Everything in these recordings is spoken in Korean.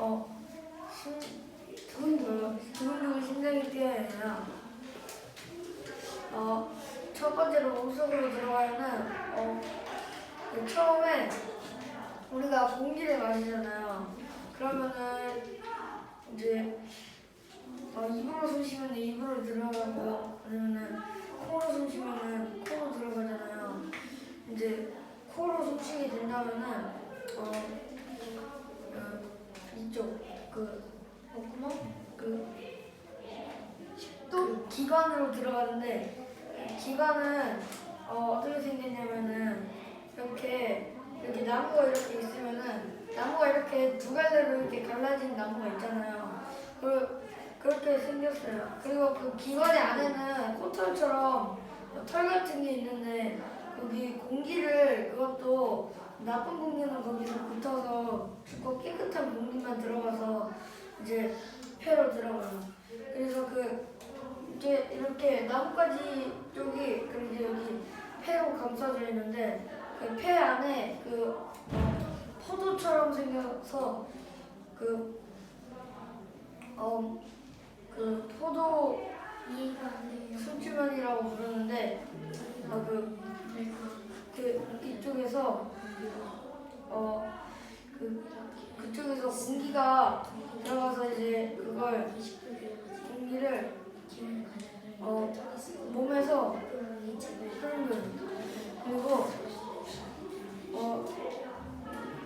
어 심, 두근두근 두근두근 심장이 뛰어야 해요. 어첫 번째로 몸속으로 들어가면은 어그 처음에 우리가 공기를 마시잖아요. 그러면은 이제 어, 입으로 숨 쉬면 입으로 들어가고 아니면은 코로 숨 쉬면은 코로 들어가잖아요. 이제 코로 숨 쉬게 된다면은 어, 어 이쪽 그 목구멍 그, 또 기관으로 들어가는데 기관은 어, 어떻게 생겼냐면은 이렇게 이렇게 나무가 이렇게 있으면은 나무가 이렇게 두 갈래로 이렇게 갈라진 나무가 있잖아요. 그 그렇게 생겼어요. 그리고 그 기관의 안에는 코털처럼 털 같은 게 있는데 거기 공기를 그것도 나쁜 공기는 거기서 붙어서 죽고 깨끗한 공기만 들어가서 이제 폐로 들어가요. 그래서 그 이제 이렇게 나뭇가지 쪽이 그리고 이제 여기 폐로 감싸져 있는데 그 폐 안에 그 어, 포도처럼 생겨서 그 어, 그 포도. 수주면이라고 부르는데 어, 그, 그 이쪽에서 어, 그 그쪽에서 공기가 들어가서 이제 그걸 공기를 어, 몸에서 흐르는 그리고 어,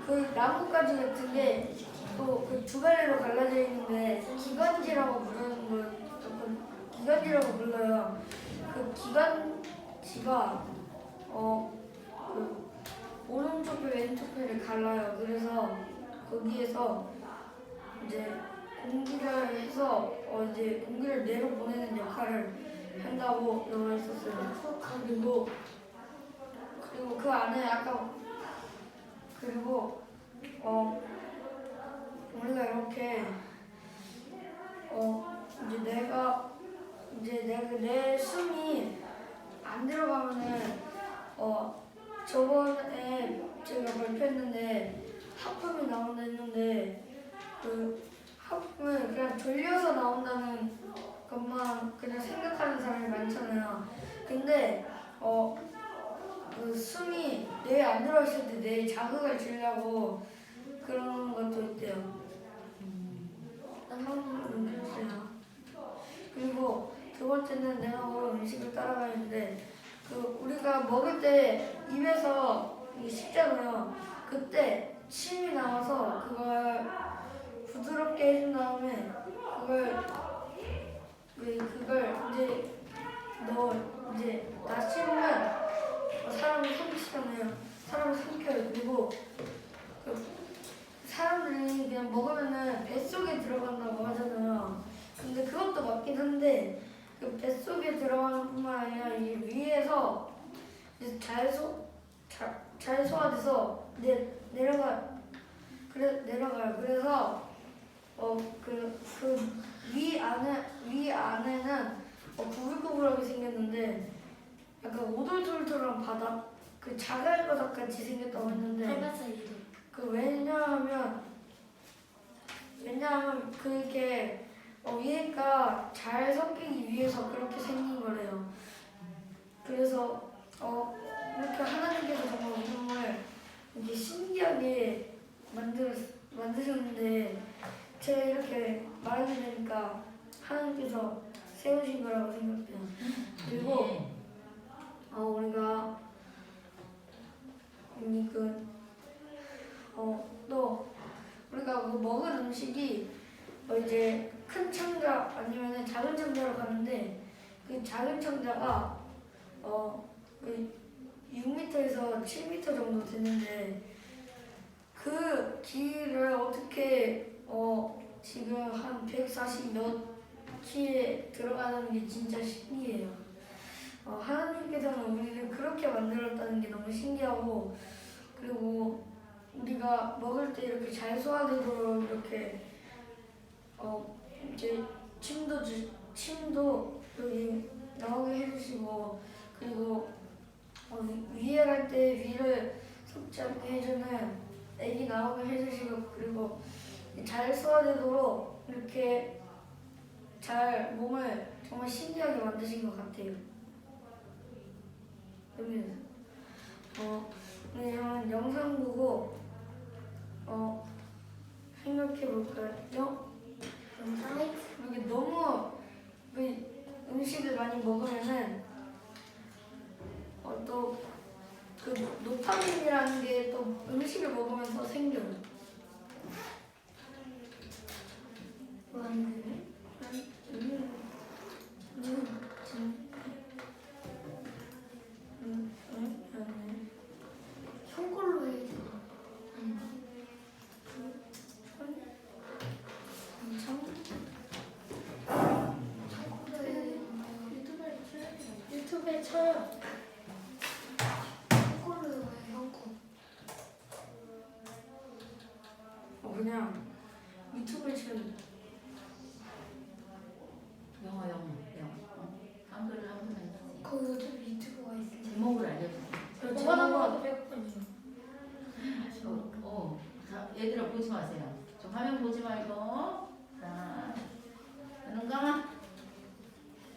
그 나뭇가지 같은 게 또 그 두 갈래로 갈라져 있는데 기관지라고 부르는 걸 조금 기관지라고 불러요. 그 기관지가 어그 오른쪽 배 왼쪽 배를 갈라요. 그래서 거기에서 이제 공기를 해서 어 이제 공기를 내로 보내는 역할을 한다고 되어 있었어요. 그리고 그리고 그 안에 아까 그리고 어 우리가 이렇게 어 이제 내가 이제 내가 내 숨이 안 들어가면은 어 저번에 제가 발표했는데 하품이 나온다 했는데 그 하품을 그냥 돌려서 나온다는 것만 그냥 생각하는 사람이 많잖아요. 근데 어 그 숨이 뇌에 안 들어있을 때 뇌에 자극을 주려고 그런 것도 있대요. 한번 있어요. 그리고 두 번째는 내가 먹은 음식을 따라가는데 그 우리가 먹을 때 입에서 이게 씹잖아요. 그때 침이 나와서 그걸 부드럽게 해준 다음에 그걸 그 그걸 이제 너 이제 다 씹으면 사람을 삼키잖아요. 사람을 삼켜요. 그리고 그 사람들이 그냥 먹으면은 뱃속에 들어간다고 하잖아요. 근데 그것도 맞긴 한데 그 뱃속에 들어가는 뿐만 아니라 이 위에서 이제 잘 소, 잘, 잘 소화돼서 내, 내려가 그래 내려가요. 그래서 어그그 위 안에 위 안에는 어, 구불구불하게 생겼는데 약간 오돌돌돌한 바닥 그 자갈 바닥 같이 생겼다고 했는데. 그 왜냐하면 왜냐하면 그게 어, 위에가 잘 섞이기 위해서 그렇게 생긴 거래요. 그래서 어, 이렇게 하나님께서 정말 우승을 이렇게 신기하게 만들 만드셨는데 제가 이렇게 말하게 되니까 하나님께서 세우신 거라고 생각돼요. 그리고 어, 우리가 음, 그 어, 또 우리가 그 먹은 음식이 어, 이제 큰 창자 아니면 작은 창자로 가는데 그 작은 창자가 어, 그 6m에서 7m 정도 되는데 그 길을 어떻게 어, 지금 한 140 몇 키에 들어가는 게 진짜 신기해요. 어, 하나님께서는 우리를 그렇게 만들었다는 게 너무 신기하고 그리고 우리가 먹을 때 이렇게 잘 소화되도록 이렇게 어 이제 침도 주, 침도 여기 나오게 해주시고 음식할 때 위를 솟지 않게 해주는 액이 나오게 해주시고 그리고 잘 소화되도록 이렇게 잘 몸을 정말 신기하게 만드신 것 같아요. 여기 어 그냥 영상 보고 어 생각해 볼까요? 영상 이게 너무 그 음식을 많이 먹으면은 어 또그 노파민이라는 게 또 음식을 먹으면서 생겨요. 음, 음, 음, 음. 음, 음, 음. 손걸로 해야 돼. 엄청 손걸로 해야 돼. 유튜브에 쳐야 돼. 유튜브에 쳐요. 손걸로 해요, 손걸. 어, 그냥 유튜브에 지금 영어 영어 영어 어? 한글을 한번 해주세요 거기 요즘 유튜브가 있어요. 제목을 알려주세요 저 저번 제목은 한 배웠거든요. 어, 어. 자, 얘들아 보지 마세요 저 화면 보지 말고 자 눈 감아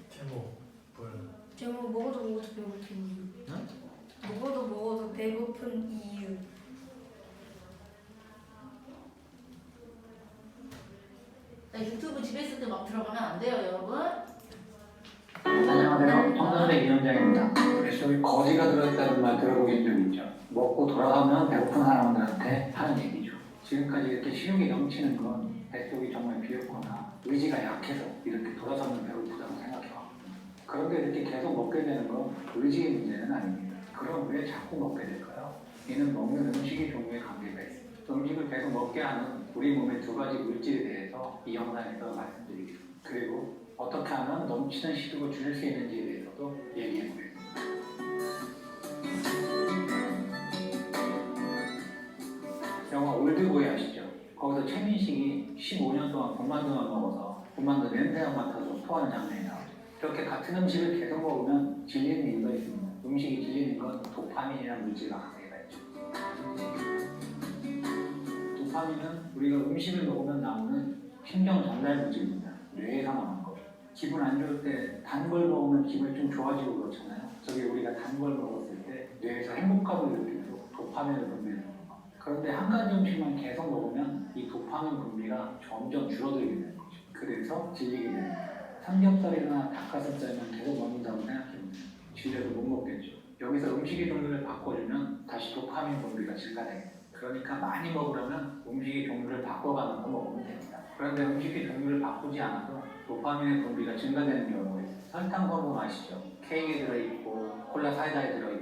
제목 불 제목 먹어도 먹어도 배고픈 이유. 응? 먹어도 먹어도 배고픈 이유. 자, 유튜브 집에 있을 때 막 들어가면 안 돼요 여러분 안녕하세요. 정선대 위원장입니다. 뱃속에 거지가 들어있다는 말 들어보신 적 있죠? 먹고 돌아가면 배고픈 사람들한테 하는 얘기죠. 지금까지 이렇게 식욕이 넘치는 건 뱃속이 정말 비었거나 의지가 약해서 이렇게 돌아서면 배고프다고 생각해요. 그런데 이렇게 계속 먹게 되는 건 의지의 문제는 아닙니다. 그럼 왜 자꾸 먹게 될까요? 이는 먹는 음식의 종류에 관계가 있습니다. 음식을 계속 먹게 하는 우리 몸의 두 가지 물질에 대해서 이 영상에서 말씀드리겠습니다. 그리고 어떻게 하면 넘치는 식욕을 줄일 수 있는지에 대해서도 얘기해 보겠습니다. 영화 올드보이 아시죠? 거기서 최민식이 15년 동안 군만두만 먹어서 군만두 냄새만 맡아서 토하는 장면이 나오죠. 이렇게 같은 음식을 계속 먹으면 질리는 이유가 있습니다. 음식이 질리는 건 도파민이라는 물질과 관계가 있죠. 도파민은 우리가 음식을 먹으면 나오는 신경 전달 물질입니다. 뇌에서 나오는 거. 기분 안 좋을 때 단 걸 먹으면 기분이 좀 좋아지고 그렇잖아요. 저게 우리가 단 걸 먹었을 때 뇌에서 행복감을 느끼도록 도파민을. 그런데 한 가지 음식만 계속 먹으면 이 도파민 분비가 점점 줄어들게 되는 거죠. 그래서 질리게 되는 거예요. 삼겹살이나 닭가슴살만 계속 먹는다고 생각해보면 질려서 못 먹겠죠. 여기서 음식의 종류를 바꿔주면 다시 도파민 분비가 증가되게 돼요. 그러니까 많이 먹으려면 음식의 종류를 바꿔가면서 먹으면 됩니다. 그런데 음식의 종류를 바꾸지 않아도 도파민의 분비가 증가되는 경우가 있어요. 설탕 성분 아시죠? 케이크에 들어있고 콜라 사이다에 들어있고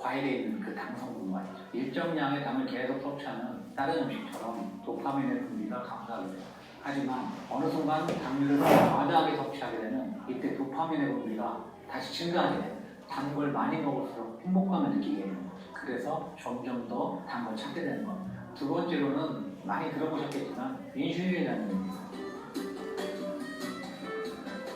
과일에 있는 그 당 성 분 말이죠. 일정량의 당을 계속 섭취하면 다른 음식처럼 도파민의 분비가 감소하게 돼요. 하지만 어느 순간 당류를 과다하게 섭취하게 되면 이때 도파민의 분비가 다시 증가하게 돼요. 단 걸 많이 먹을수록 행복감을 느끼게 되는 거죠. 그래서 점점 더 단 걸 찾게 되는 겁니다. 두 번째로는 많이 들어보셨겠지만 인슐린이라는 게 있어요.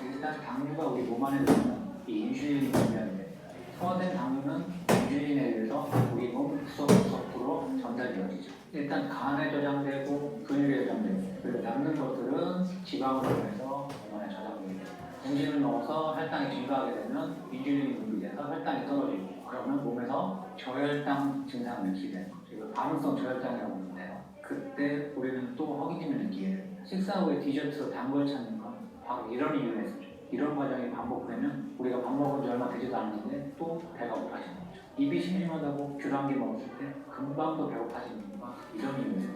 일단 당류가 우리 몸 안에 들어오면 이 인슐린이 분비하게 됩니다. 소화된 당류는 인슐린에 의해서 우리 몸 구석구석으로 전달되어지죠. 일단 간에 저장되고 근육에 저장되고 그리고 남는 것들은 지방으로 인해서 몸 안에 저장되게 됩니다. 음식을 먹어서 혈당이 증가하게 되면 인슐린이 분비돼서 혈당이 떨어지고 그러면 몸에서 저혈당 증상을 느끼게. 이걸 반응성 저혈당이라고 하는데요. 그때 우리는 또 허기짐을 느끼게 됩니다. 식사 후에 디저트로 단 걸 찾는 건 바로 이런 이유에서죠. 이런 과정이 반복되면 우리가 밥 먹은 지 얼마 되지도 않는데 또 배가 거죠. 입이 심심하다고 귤한개 먹었을 때 금방 또 배고파지는 이유가 이런 이유예요.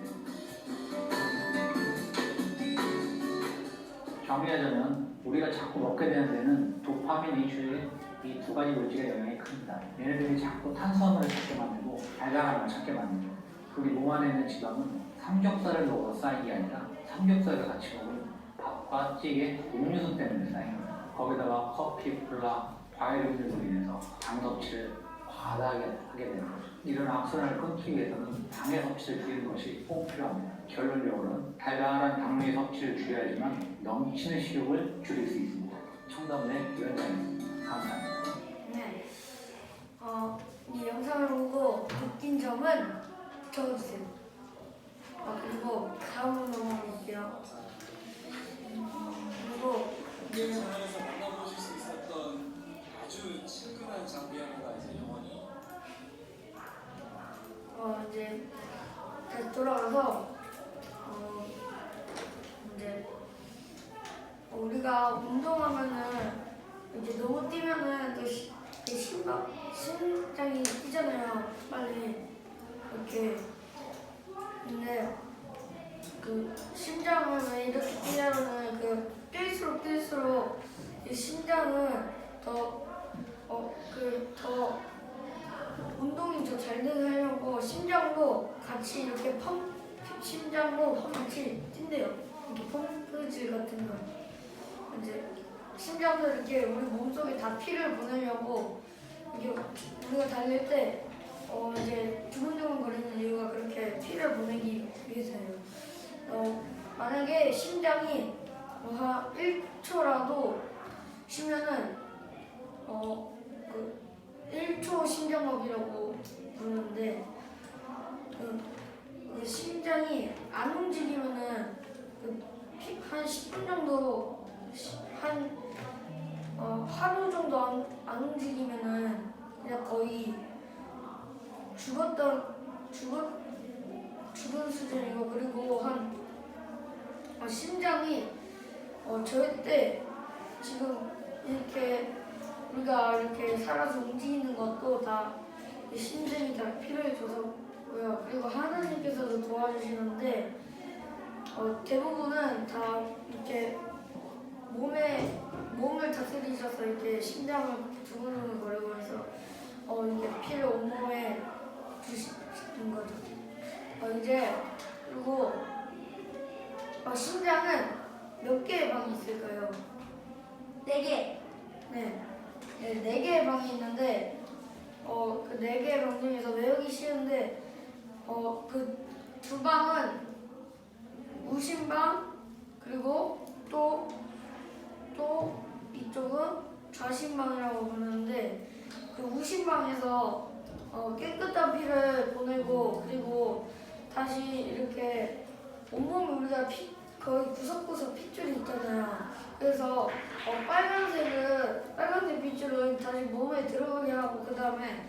정리하자면 우리가 자꾸 먹게 되는 데는 도파민, 인슐린 이두 가지 물질의 영향이 큽니다. 얘네들이 자꾸 탄수화물을 찾게 만들고 달달함을 찾게 만들죠. 우리 몸 안에 있는 지방은 삼겹살을 먹어서 쌓이는 게 아니라 삼겹살을 같이 먹으면 밥과 찌개, 음료수 때문에 쌓이는 거예요. 거기다가 커피, 콜라, 과일 음료로 인해서 당 섭취를 받아야 하게 되는 거죠. 이런 악순환을 끊기 위해서는 당의 섭취를 줄이는 것이 꼭 필요합니다. 결론적으로는 달달한 당류의 섭취를 줄여야지만 넘치는 식욕을 줄일 수 있습니다. 청담대 위원장입니다. 감사합니다. 네. 어, 이 영상을 보고 느낀 점은 적어주세요. 어, 그리고 다음으로 넘어갈게요. 그리고 예. 네. 만나보실 수 있었던 아주 친근한 장비하나가 이제 어 이제 다시 돌아가서 어 이제 우리가 운동하면은 이제 너무 뛰면은 또 시- 그 심박 심장이 뛰잖아요 빨리. 이렇게. 근데 그 심장을 왜 이렇게 뛰냐면은 그 뛸수록 뛸수록 이 심장은 더어그더 운동이 더 잘 되게 하려고 심장도 같이 이렇게 펌 심장도 같이 뛴대요. 이렇게 펌프질 같은 거. 이제 심장도 이렇게 우리 몸속에 다 피를 보내려고 이게 우리가 달릴 때 어, 이제 두근두근 거리는 이유가 그렇게 피를 보내기 위해서예요. 어, 만약에 심장이 뭐한 1초라도 쉬면은 어, 그 1초 심장마비라고 부르는데 그, 그 심장이 안 움직이면은 그한 10분 정도 시- 한 어, 하루 정도 안, 안 움직이면은 그냥 거의 죽었던 죽었 죽은 수준이고 그리고 한 어, 심장이 어, 절대 지금 이렇게 우리가 이렇게 살아서 움직이는 것도 다이 심장이 다 필요해 줘서고요. 그리고 하나님께서도 도와주시는데 어, 대부분은 다 이렇게 몸에 몸을 다스리셔서 이렇게 심장을 두근두근 거리고 해서 어, 이게 피를 온몸에 주시는 거죠. 어, 이제 그리고 어, 심장은 몇 개의 방이 있을까요? 네 개. 네. 네, 네 개의 방이 있는데 어, 그 네 개의 방 중에서 외우기 쉬운데 어, 그 두 방은 우심방 그리고 또 또 이쪽은 좌심방이라고 부르는데 그 우심방에서 어, 깨끗한 피를 보내고 그리고 다시 이렇게 온몸에 우리가 피 거의 구석구석 핏줄이 있잖아요. 그래서 어, 빨간색은 빨간색 핏줄은 다시 몸에 들어가게 하고 그 다음에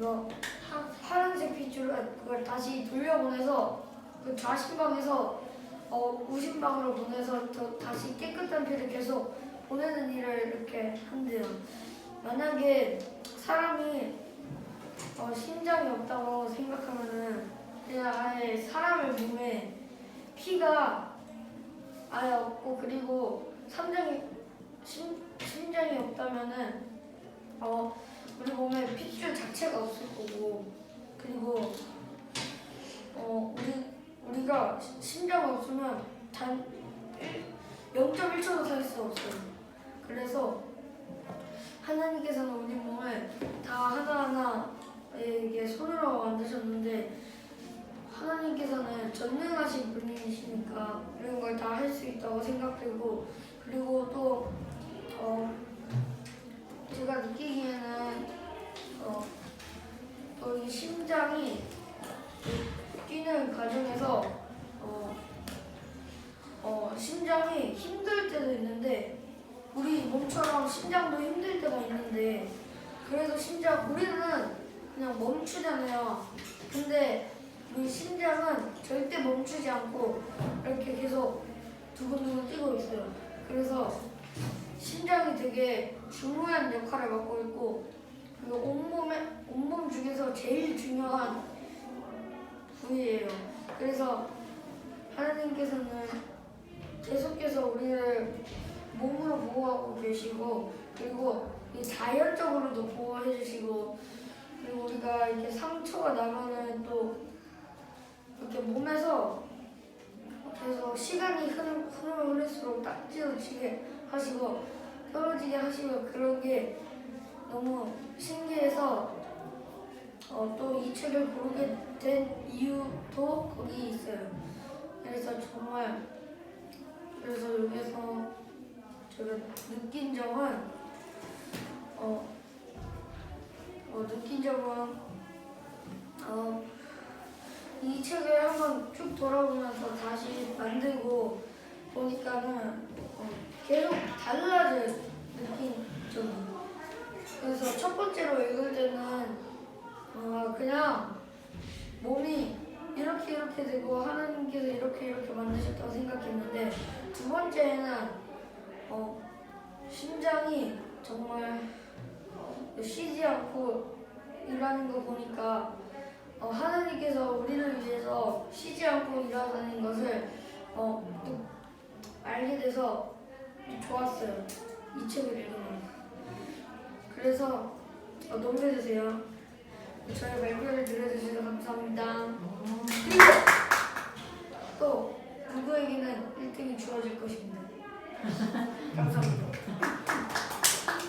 파, 파란색 핏줄은 그걸 다시 돌려보내서 그 좌심방에서 어, 우심방으로 보내서 더 다시 깨끗한 피를 계속 보내는 일을 이렇게 한대요. 만약에 사람이 어, 심장이 없다고 생각하면은 그냥 아예 사람의 몸에 피가 아예 없고 그리고 심장이 심, 심장이 없다면은 어 우리 몸에 핏줄 자체가 없을 거고 그리고 어 우리 우리가 시- 심장 없으면 단 0.1초도 살 수 없어요. 수 있다고 생각되고 그리고 또 어, 제가 느끼기에는 어, 또이 심장이 뛰는 과정에서 어, 어, 심장이 힘들 때도 있는데 우리 몸처럼 심장도 힘들 때가 있는데 그래도 심장 우리는 그냥 멈추잖아요. 근데 우리 심장은 절대 멈추지 않고 이렇게 계속 두근두근 뛰고 있어요. 그래서 심장이 되게 중요한 역할을 맡고 있고 그리고 온몸에 온몸 중에서 제일 중요한 부위예요. 그래서 하나님께서는 계속해서 우리를 몸으로 보호하고 계시고 그리고 이 자연적으로도 보호해 주시고 그리고 우리가 이렇게 상처가 나면은 또 이렇게 몸에서 계속 시간이 흐르, 흐르면 흐를수록 딱지도 치게 하시고 떨어지게 하시고 그런 게 너무 신기해서 어, 또 이 책을 고르게 된 이유도 거기 있어요. 그래서 정말 그래서 여기서 제가 느낀 점은 어, 어 느낀 점은 어, 이 책을 한번 쭉 돌아보면서 다시 만들고 보니까는 어, 계속 달라진 느낌이 좀. 그래서 첫 번째로 읽을 때는 어, 그냥 몸이 이렇게 이렇게 되고 하나님께서 이렇게 이렇게 만드셨다고 생각했는데 두 번째는 어, 심장이 정말 어, 쉬지 않고 일하는 거 보니까 어, 하나님께서 우리를 위해서 쉬지 않고 일하는 것을 어, 또 알게 돼서 좋았어요. 이 책을 읽으면. 그래서 어, 농해주세요. 저희 발표를 들어주셔서 감사합니다. 또 누구에게는 1등이 주어질 것입니다. 감사합니다.